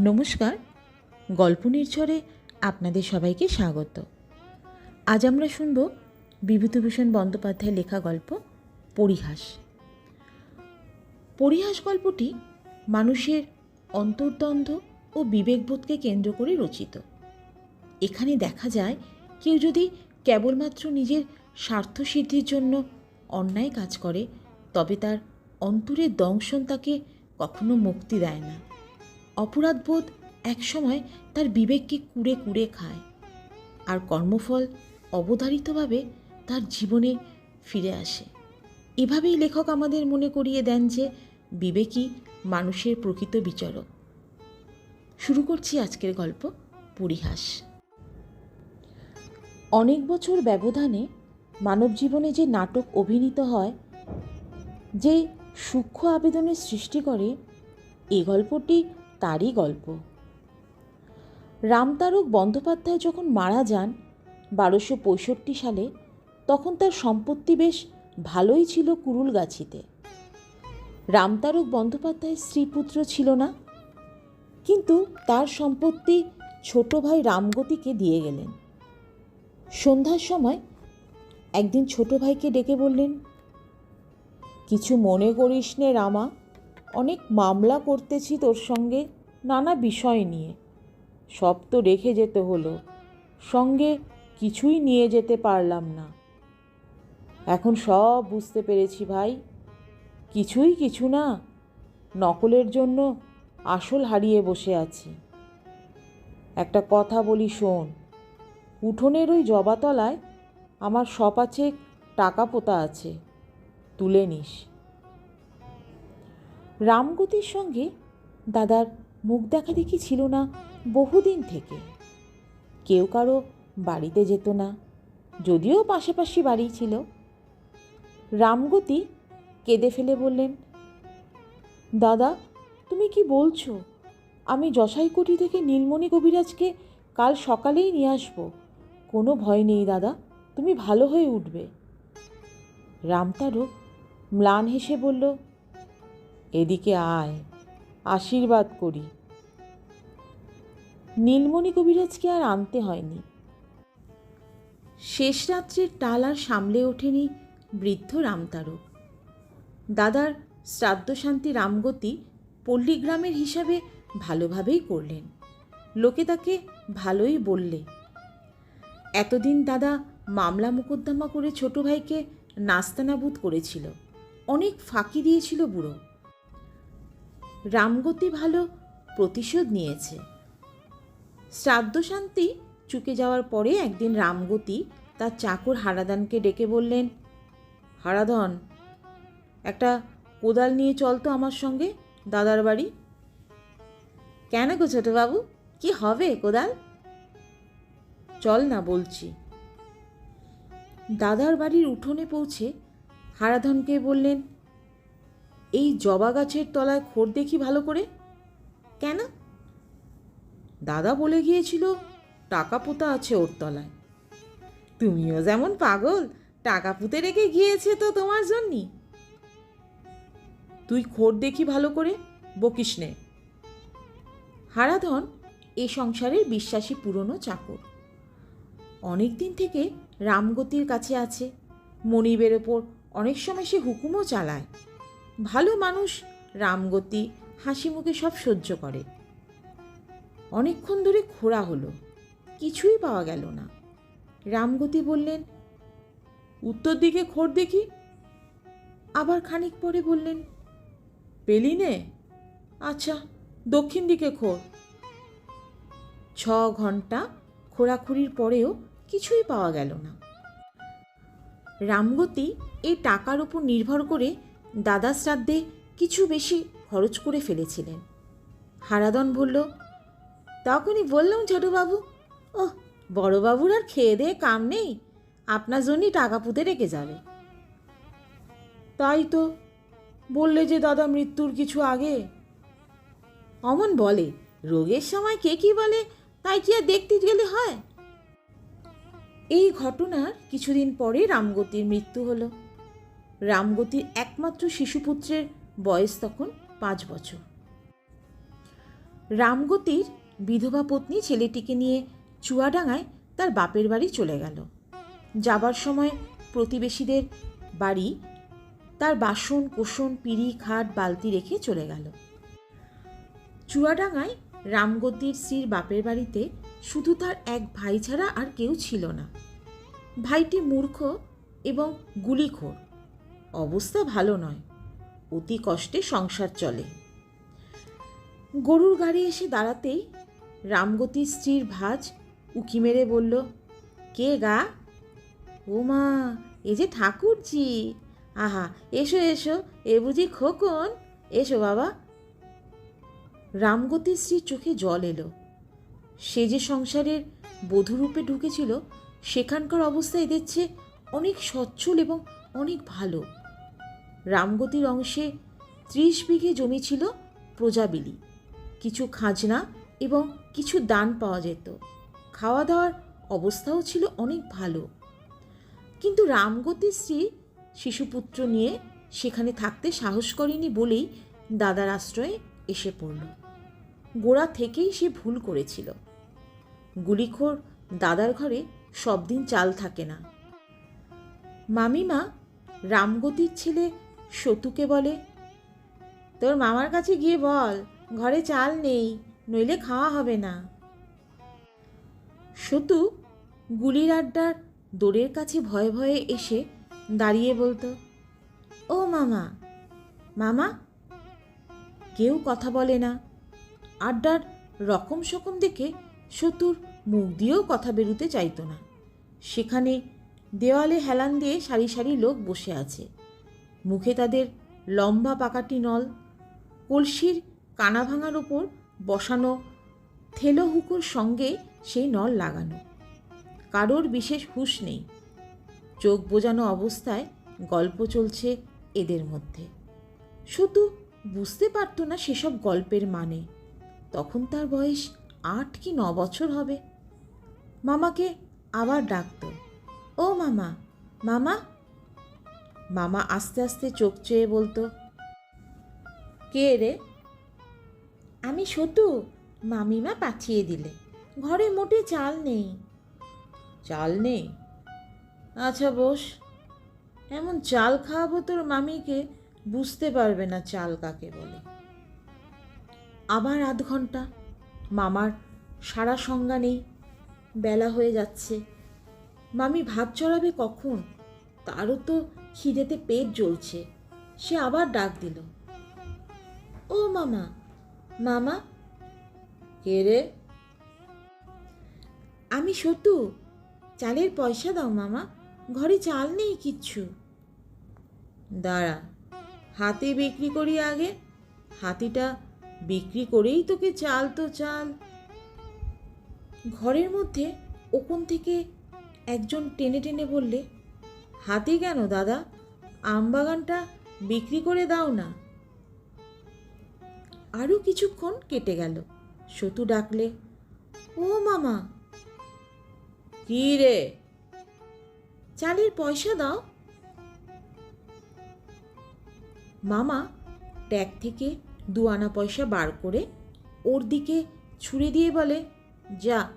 নমস্কার, গল্প নির্ঝরে আপনাদের সবাইকে স্বাগত। আজ আমরা শুনব বিভূতিভূষণ বন্দ্যোপাধ্যায়ের লেখা গল্প পরিহাস। পরিহাস গল্পটি মানুষের অন্তর্দ্বন্দ্ব ও বিবেকবোধকে কেন্দ্র করে রচিত। এখানে দেখা যায় কেউ যদি কেবলমাত্র নিজের স্বার্থসিদ্ধির জন্য অন্যায় কাজ করে, তবে তার অন্তরের দংশন তাকে কখনো মুক্তি দেয় না। অপরাধবোধ একসময় তার বিবেককে কুড়ে কুড়ে খায় আর কর্মফল অবধারিতভাবে তার জীবনে ফিরে আসে। এভাবেই লেখক আমাদের মনে করিয়ে দেন যে বিবেকই মানুষের প্রকৃত বিচারক। শুরু করছি আজকের গল্প পরিহাস। অনেক বছর ব্যবধানে মানব জীবনে যে নাটক অভিনীত হয়, যে সূক্ষ্ম আবেদনের সৃষ্টি করে এই গল্পটি তারই গল্প। রামতারক বন্দ্যোপাধ্যায় যখন মারা যান বারোশো পঁয়ষট্টি সালে, তখন তার সম্পত্তি বেশ ভালোই ছিল কুরুলগাছিতে। রামতারক বন্দ্যোপাধ্যায়ের স্ত্রীপুত্র ছিল না, কিন্তু তার সম্পত্তি ছোট ভাই রামগতিকে দিয়ে গেলেন। সন্ধ্যার সময় একদিন ছোট ভাইকে ডেকে বললেন, কিছু মনে করিস নে রামা অনেক মামলা করতেছি তোর সঙ্গে নানা বিষয় নিয়ে। সব তো রেখে যেতে হলো। সঙ্গে কিছুই নিয়ে যেতে পারলাম না। এখন সব বুঝতে পেরেছি ভাই। কিছুই কিছু না। নকলের জন্য আসল হারিয়ে বসে আছি। একটা কথা বলি শোন। উঠোনের ওই জবাতলায় আমার সপাচে টাকা পোতা আছে। তুলে নিস। রামগতির সঙ্গে দাদার মুখ দেখা দেখি ছিল না বহুদিন থেকে। কেউ কারও বাড়িতে যেত না, যদিও পাশাপাশি বাড়ি ছিল। রামগতি কেঁদে ফেলে বললেন, দাদা, তুমি কি বলছো? আমি যশাইকুটি থেকে নীলমণি কবিরাজকে কাল সকালেই নিয়ে আসব। কোনো ভয় নেই দাদা, তুমি ভালো হয়ে উঠবে। রামতারক ম্লান হেসে বলল এদিকে আয়, আশীর্বাদ করি। নীলমণি কবিরাজকে আর আনতে হয়নি। শেষ রাত্রির টাল আর সামলে ওঠেনি বৃদ্ধ রামতারক। দাদার শ্রাদ্ধশান্তি রামগতি পল্লীগ্রামের হিসাবে ভালোভাবেই করলেন। লোকে তাকে ভালোই বললে। এতদিন দাদা মামলা মোকদ্দমা করে ছোট ভাইকে নাস্তানাবুদ করেছিল। অনেক ফাঁকি দিয়েছিল বুড়ো। রামগতি ভালো প্রতিশোধ নিয়েছে। শ্রাদ্ধশান্তি চুকে যাওয়ার পরে একদিন রামগতি তার চাকর হারাদানকে ডেকে বললেন, হারাধন, একটা কোদাল নিয়ে চল তো আমার সঙ্গে, দাদার বাড়ি। কেন গো ছোটবাবু কি হবে কোদাল? চল না বলছি। দাদার বাড়ির উঠোনে পৌঁছে হারাধনকে বললেন এই জবা গাছের তলায় খোর দেখি ভালো করে? কেন? দাদা বলে গিয়েছিল, টাকা পোতা আছে ওর তলায়। তুমিও যেমন পাগল, টাকা পুঁতে রেখে গিয়েছে তো তোমার জন্যই। তুই খোর দেখি ভালো করে বকিস নে। হারাধন এ সংসারের বিশ্বাসী পুরনো চাকর। অনেক দিন থেকে রামগতির কাছে আছে, মনিবের ওপর অনেক সময় সে হুকুমও চালায়। ভালো মানুষ রামগতি হাসি মুখে সব সহ্য করে। অনেকক্ষণ ধরে খোঁড়া হলো, কিছুই পাওয়া গেল না। রামগতি বললেন, উত্তর দিকে খোর দেখি। আবার খানিক পরে বললেন পেলি নে আচ্ছা দক্ষিণ দিকে খোর ছ ঘণ্টা খোঁড়াখুড়ির পরেও কিছুই পাওয়া গেল না। রামগতি এই টাকার উপর নির্ভর করে দাদা শ্রাদ্ধে কিছু বেশি খরচ করে ফেলেছিলেন। হারাদন বলল, তখনই বললাম ছোটবাবু ও বড়বাবুর আর খেয়ে দিয়ে কাম নেই, আপনার জন্যই টাকা পুঁতে রেখে যাবে। তাই তো বললে যে দাদা মৃত্যুর কিছু আগে। অমন বলে, রোগের সময় কে কি বলে, তাই কি আর দেখতে গেলে হয়? এই ঘটনার কিছুদিন পরে রামগতির মৃত্যু হলো। রামগতির একমাত্র শিশুপুত্রের বয়স তখন পাঁচ বছর। রামগতির বিধবা পত্নী ছেলেটিকে নিয়ে চুয়াডাঙ্গায় তার বাপের বাড়ি চলে গেল। যাবার সময় প্রতিবেশীদের বাড়ি তার বাসন, কোষণ, পিড়ি, খাট, বালতি রেখে চলে গেল। চুয়াডাঙ্গায় রামগতির স্ত্রীর বাপের বাড়িতে শুধু তার এক ভাই ছাড়া আর কেউ ছিল না। ভাইটি মূর্খ এবং গুলিখোর। অবস্থা ভালো নয়। অতি কষ্টে সংসার চলে। গরুর গাড়ি এসে দাঁড়াতেই রামগতির স্ত্রীর ভাজ উকি মেরে বলল, কে গা? ও মা, এ যে ঠাকুরজি। আহা, এসো এসো, এ বুঝি খোকন। এসো বাবা। রামগতির স্ত্রীর চোখে জল এলো। সে যে সংসারের বধূরূপে ঢুকেছিল, সেখানকার অবস্থা এদের চেয়ে অনেক সচ্ছল এবং অনেক ভালো। রামগতির অংশে ত্রিশ বিঘে জমি ছিল প্রজাবিলি। কিছু খাজনা এবং কিছু দান পাওয়া যেত। খাওয়া দাওয়ার অবস্থাও ছিল অনেক ভালো। কিন্তু রামগতির স্ত্রী শিশুপুত্র নিয়ে সেখানে থাকতে সাহস করেনি বলেই দাদার আশ্রয়ে এসে পড়ল। গোড়া থেকেই সে ভুল করেছিল। গুলিখোর দাদার ঘরে সব দিন চাল থাকে না। মামিমা রামগতির ছেলে সতুকে বলে, তোর মামার কাছে গিয়ে বল, ঘরে চাল নেই, নইলে খাওয়া হবে না। সতু গুলির আড্ডার দোরের কাছে ভয়ে ভয়ে এসে দাঁড়িয়ে বলতো, ও মামা মামা? কেউ কথা বলে না। আড্ডার রকম সকম দেখে সতুর মুখ দিয়েও কথা বেরুতে চাইতো না। সেখানে দেওয়ালে হেলান দিয়ে সারি সারি লোক বসে আছে। মুখে তাদের লম্বা পাকাটি নল, কলসির কানা ভাঙার ওপর বসানো থেলো হুকুর সঙ্গে সেই নল লাগানো। কারোর বিশেষ হুঁশ নেই। চোখ বোজানো অবস্থায় গল্প চলছে এদের মধ্যে। শুধু বুঝতে পারতো না সেসব গল্পের মানে। তখন তার বয়স আট কি ন বছর হবে। মামাকে আবার ডাকত, ও মামা মামা মামা আস্তে আস্তে চোখ চেয়ে বলতো, কে রে? আমি সতু, মামিমা পাঠিয়ে দিলে। ঘরে মোটে চাল নেই। চাল নেই? আচ্ছা বস, এমন চাল খাওয়াবো তোর মামিকে বুঝতে পারবে না চাল কাকে বলে। আবার আধ ঘণ্টা, মামার সারা সংজ্ঞা নেই, বেলা হয়ে যাচ্ছে। মামি ভাত চড়াবে কখন? তারও তো খিদেতে পেট জ্বলছে। সে আবার ডাক দিল। ও মামা মামা? কে রে? আমি সতু চালের পয়সা দাও মামা, ঘরে চাল নেই কিচ্ছু। দাঁড়া, হাতে বিক্রি করি আগে, হাতিটা বিক্রি করেই তোকে চাল তো চাল। ঘরের মধ্যে ওপন থেকে একজন টেনে টেনে বললে হাতি কেন, দাদা? আমবাগানটা বিক্রি করে দাও না। আরও কিছুক্ষণ কেটে গেল। সতু ডাকলে, ও মামা! কি রে? চালের পয়সা দাও। মামা ট্যাগ থেকে দু আনা পয়সা বার করে ওর দিকে ছুঁড়ে দিয়ে বলে, যা,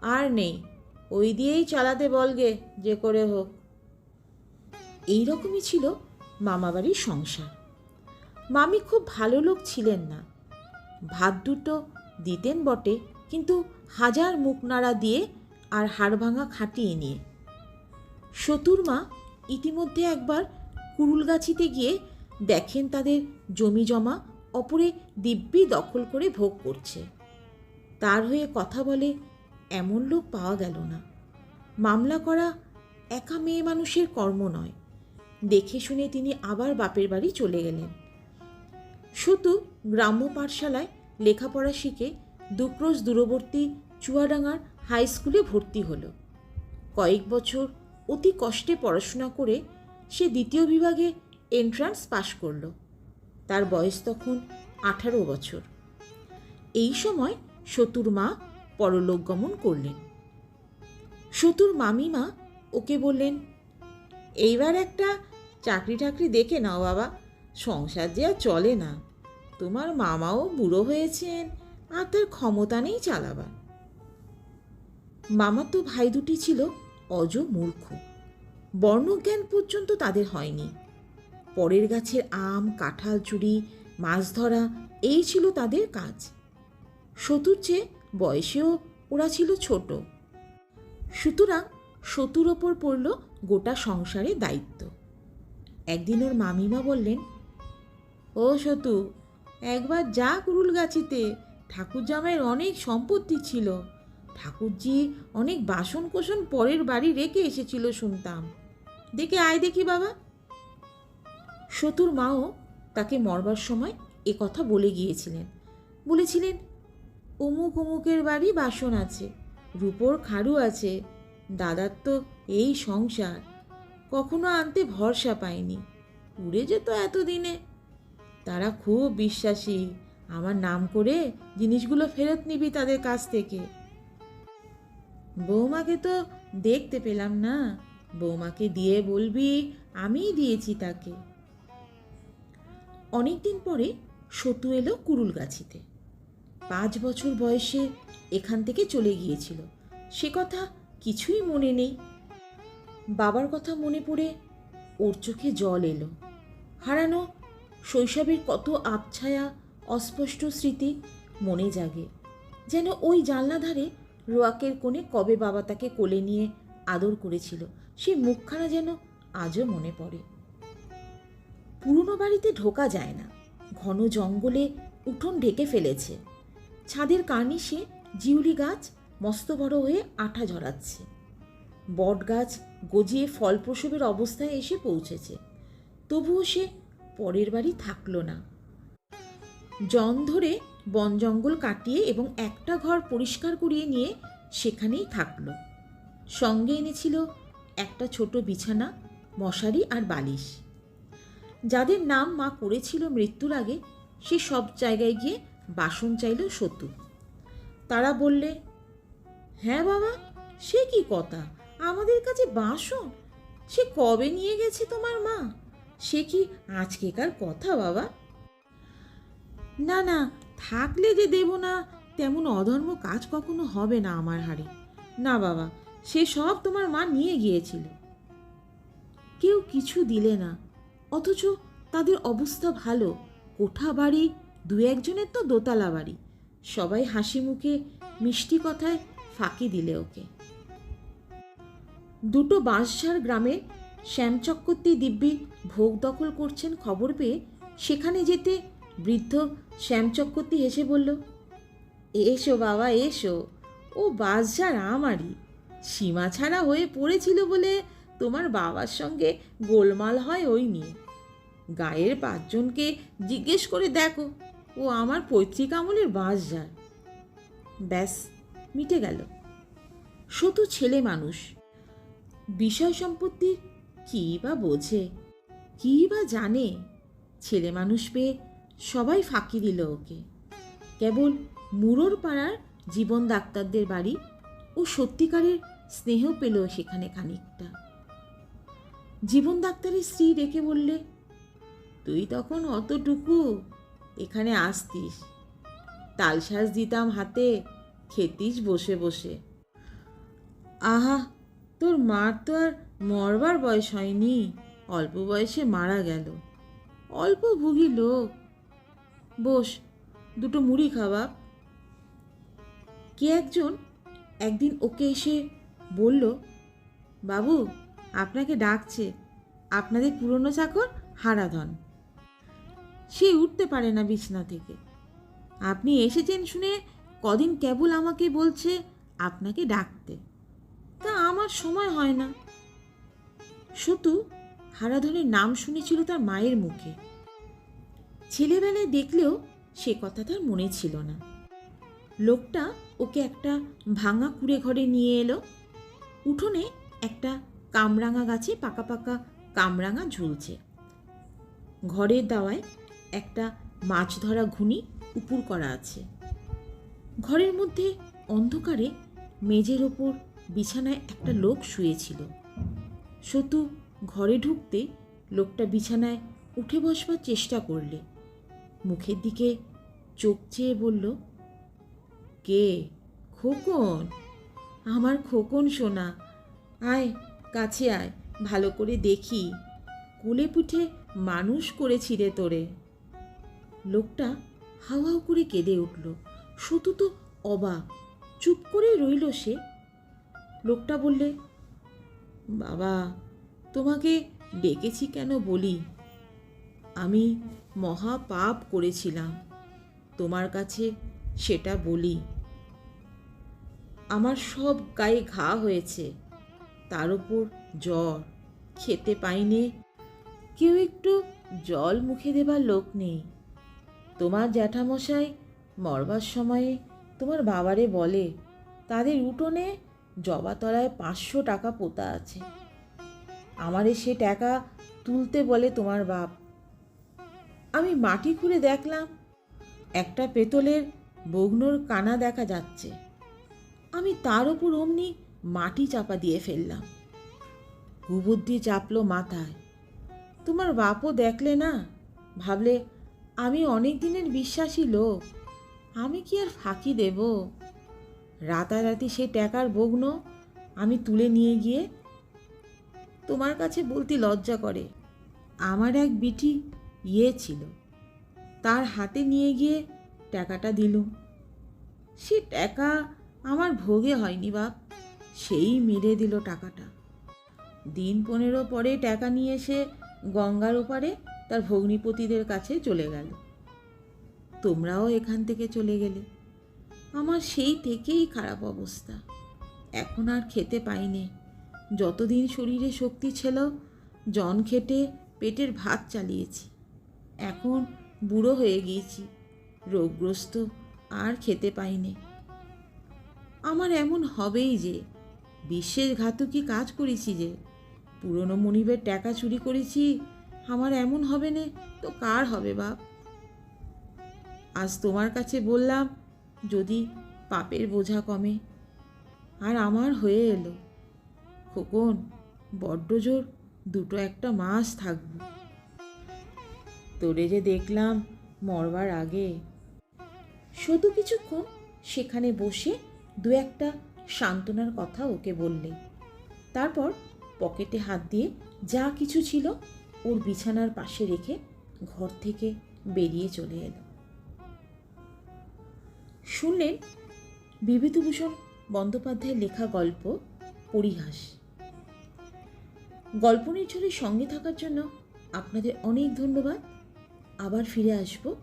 আর নেই। ওই দিয়েই চালাতে বলগে যে করে হোক। এই রকমই ছিল মামাবাড়ির সংসার। মামি খুব ভালো লোক ছিলেন না। ভাত দুটো দিতেন বটে, কিন্তু হাজার মুখ নাড়া দিয়ে আর হাড় ভাঙা খাটিয়ে নিয়ে শতুর মা ইতিমধ্যে একবার কুরুলগাছিতে গিয়ে দেখেন তাদের জমি জমা অপরে দিব্যি দখল করে ভোগ করছে। তার হয়ে কথা বলে, এমন লোক পাওয়া গেল না। মামলা করা একা মেয়ে মানুষের কর্ম নয়। দেখে শুনে তিনি আবার বাপের বাড়ি চলে গেলেন। শুধু গ্রাম্য পাঠশালায় লেখাপড়া শিখে দুক্রোশ দূরবর্তী চুয়াডাঙ্গার হাই স্কুলে ভর্তি হলো। কয়েক বছর অতি কষ্টে পড়াশোনা করে সে দ্বিতীয় বিভাগে এন্ট্রান্স পাশ করল। তার বয়স তখন আঠারো বছর। এই সময় সতুর মা পরলোক গমন করলেন। সতুর মামিমা ওকে বললেন এইবার একটা চাকরি টাকরি দেখে নাও বাবা। সংসার যে আর চলে না। তোমার মামাও বুড়ো হয়েছেন আর তার ক্ষমতা নেই চালাবার। মামার তো ভাই দুটি ছিল অজ মূর্খ। বর্ণজ্ঞান পর্যন্ত তাদের হয়নি। পরের গাছের আম, কাঁঠাল চুরি মাছ ধরা, এই ছিল তাদের কাজ। সতুর চেয়ে বয়সেও ওরা ছিল ছোট। সুতরাং সতুর ওপর পড়ল গোটা সংসারে দায়িত্ব। একদিন ওর মামিমা বললেন, ও সতু, একবার যা কুরুল গাছিতে ঠাকুর জামাইয়ের অনেক সম্পত্তি ছিল। ঠাকুরজি অনেক বাসন কোসন পরের বাড়ি রেখে এসেছিল শুনতাম। দেখে আয় দেখি বাবা। সতুর মাও তাকে মরবার সময় এ কথা বলে গিয়েছিলেন। বলেছিলেন, অমুক অমুকের বাড়ি বাসন আছে, রূপোর খাড়ু আছে দাদার তো এই সংসার। কখনো আনতে ভরসা পায়নি উড়ে যেত এতদিনে। তারা খুব বিশ্বাসী। আমার নাম করে জিনিসগুলো ফেরত নিবি তাদের কাছ থেকে। বৌমাকে তো দেখতে পেলাম না। বৌমাকে দিয়ে বলবি, আমিই দিয়েছি তাকে। অনেকদিন পরে সতু এলো কুরুল গাছিতে। পাঁচ বছর বয়সে এখান থেকে চলে গিয়েছিল। সে কথা কিছুই মনে নেই। বাবার কথা মনে পড়ে ওর চোখে জল এলো। হারানো শৈশবের কত আবছায়া, অস্পষ্ট স্মৃতি মনে জাগে। যেন ওই জানলা ধারে রোয়াকের কোণে কবে বাবা তাকে কোলে নিয়ে আদর করেছিল সেই মুখখানা যেন আজও মনে পড়ে। পুরনো বাড়িতে ঢোকা যায় না। ঘন জঙ্গলে উঠোন ঢেকে ফেলেছে। ছাদের কার্নিশে জিউলি গাছ মস্ত বড় হয়ে আঠা ঝরাচ্ছে। বট গাছ গজিয়ে ফল প্রসবের অবস্থায় এসে পৌঁছেছে। তবুও সে পরের বাড়ি থাকল না। জন ধরে বন জঙ্গল কাটিয়ে এবং একটা ঘর পরিষ্কার করিয়ে নিয়ে সেখানেই থাকল। সঙ্গে এনেছিল একটা ছোট বিছানা, মশারি আর বালিশ। যাদের নাম মা করেছিল মৃত্যুর আগে, সে সব জায়গায় গিয়ে বাসন চাইল সতু তারা বললে হ্যাঁ বাবা, সে কি কথা? আমাদের কাছে বাসন? সে কবে নিয়ে গেছে তোমার মা? সে কি আজকেকার কথা বাবা? না না, থাকলে যে দেব না, তেমন অধর্ম কাজ কখনো হবে না আমার হাড়ে। না বাবা, সে সব তোমার মা নিয়ে গিয়েছিল। কেউ কিছু দিলে না, অথচ তাদের অবস্থা ভালো। কোঠা বাড়ি দু একজনের তো দোতলা বাড়ি। সবাই হাসি মুখে মিষ্টি কথায় ফাঁকি দিলে ওকে। দুটো বাঁশঝাড় গ্রামে শ্যামচক্রবর্তী দিব্যি ভোগ দখল করছেন খবর পেয়ে সেখানে যেতে বৃদ্ধ শ্যামচক্রবর্তী হেসে বলল, এসো বাবা, এসো। ও বাঁশঝাড় আমারই। সীমা ছাড়া হয়ে পড়েছিল বলে তোমার বাবার সঙ্গে গোলমাল হয় ওই নিয়ে। গায়ের পাঁচজনকে জিজ্ঞেস করে দেখো, ও আমার পৈতৃক আমলের যায় ব্যাস। মিটে গেল। শুধু ছেলে মানুষ। বিষয় সম্পত্তির কী বা বোঝে, কী বা জানে, ছেলে মানুষ পেয়ে সবাই ফাঁকি দিল ওকে। কেবল মুরোর পাড়ার জীবন ডাক্তারদের বাড়ি ও সত্যিকারের স্নেহ পেল সেখানে খানিকটা। জীবন ডাক্তারের স্ত্রী রেখে বললে, তুই তখন অতটুকু এখানে আসতিস। তালশাঁস দিতাম হাতে খেতিস বসে বসে। আহা, তোর মার তো আর মরবার বয়স হয়নি। অল্প বয়সে মারা গেল। অল্প ভুগি লোক। বস, দুটো মুড়ি খাওয়া কে একজন? একদিন ওকে এসে বলল, বাবু, আপনাকে ডাকছে। আপনাদের পুরনো চাকর হারাধন। সে উঠতে পারে না বিছনা থেকে। আপনি এসেছেন শুনে কদিন কেবল আমাকে বলছে আপনাকে ডাকতে। তা আমার সময় হয় না। সতু হারাধনের নাম শুনেছিল তার মায়ের মুখে। ছেলেবেলায় দেখলেও সে কথা তার মনে ছিল না। লোকটা ওকে একটা ভাঙা কুড়ে ঘরে নিয়ে এলো। উঠোনে একটা কামরাঙা গাছে পাকা পাকা কামরাঙা ঝুলছে। ঘরের দাওয়ায় একটা মাছ ধরা ঘুনি উপুর করা আছে। ঘরের মধ্যে অন্ধকারে মেঝের ওপর বিছানায় একটা লোক শুয়েছিল। সতু ঘরে ঢুকতে লোকটা বিছানায় উঠে বসবার চেষ্টা করলে। মুখের দিকে চোখ চেয়ে বলল, কে? খোকন? আমার খোকন সোনা। আয়, কাছে আয়, ভালো করে দেখি। কোলে পিঠে মানুষ করেছি রে তোরে। লোকটা হাউ করে কেঁদে উঠল। সতু তো অবাক। চুপ করে রইল সে। লোকটা বললে, বাবা, তোমাকে ডেকেছি কেন বলি? আমি মহা পাপ করেছিলাম। তোমার কাছে সেটা বলি। আমার সব গায়ে ঘা হয়েছে। তার উপর জ্বর। খেতে পাইনে। কেউ একটু জল মুখে দেবার লোক নেই। তোমার জ্যাঠামশাই মরবার সময়ে তোমার বাবারে বলে, তাদের উঠোনে জবাতলায় পাঁচশো টাকা পোতা আছে। আমারে সে টাকা তুলতে বলে তোমার বাপ। আমি মাটি খুঁড়ে দেখলাম, একটা পেতলের বগ্নর কানা দেখা যাচ্ছে। আমি তার ওপর অমনি মাটি চাপা দিয়ে ফেললাম। কুবুদ্ধি চাপলো মাথায়। তোমার বাপও দেখলে না? ভাবলে, আমি অনেক দিনের বিশ্বাসী লোক। আমি কি আর ফাঁকি দেব? রাতারাতি সে টাকার বগ্ন আমি তুলে নিয়ে গিয়ে তোমার কাছে বলতে লজ্জা করে। আমার এক বিটি ইয়ে ছিল, তার হাতে নিয়ে গিয়ে টাকাটা দিলুম সে টাকা আমার ভোগে হয়নি বাপ, সেই মেরে দিল টাকাটা। দিন পনেরো পরে টাকা নিয়ে এসে গঙ্গার ওপারে তার ভগ্নিপতিদের কাছে চলে গেল। তোমরাও এখান থেকে চলে গেলে। আমার সেই থেকেই খারাপ অবস্থা। এখন আর খেতে পাইনে। যতদিন শরীরে শক্তি ছিল, জন খেটে পেটের ভাত চালিয়েছি। এখন বুড়ো হয়ে গিয়েছি। রোগগ্রস্ত আর খেতে পাইনে। আমার এমন হবেই যে বিশ্বের ঘাতকি কাজ করেছি যে, পুরনো মনিবের টাকা চুরি করেছি, আমার এমন হবে না তো কার হবে বাপ? আজ তোমার কাছে বললাম, যদি পাপের বোঝা কমে। আর আমার হয়ে এলো। খোকন, বড্ড জোর, দুটো একটা মাস থাকব। তোরে যে দেখলাম মরবার আগে। শুধু কিছুক্ষণ সেখানে বসে দু একটা সান্ত্বনার কথা ওকে বললে। তারপর পকেটে হাত দিয়ে যা কিছু ছিল ওর বিছানার পাশে রেখে ঘর থেকে বেরিয়ে চলে এলো। শুনলেন বিভূতিভূষণ বন্দ্যোপাধ্যায়ের লেখা গল্প পরিহাস। গল্প নির্ঝরের সঙ্গে থাকার জন্য আপনাদের অনেক ধন্যবাদ। আবার ফিরে আসব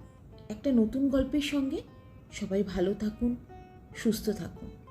একটা নতুন গল্পের সঙ্গে। সবাই ভালো থাকুন, সুস্থ থাকুন।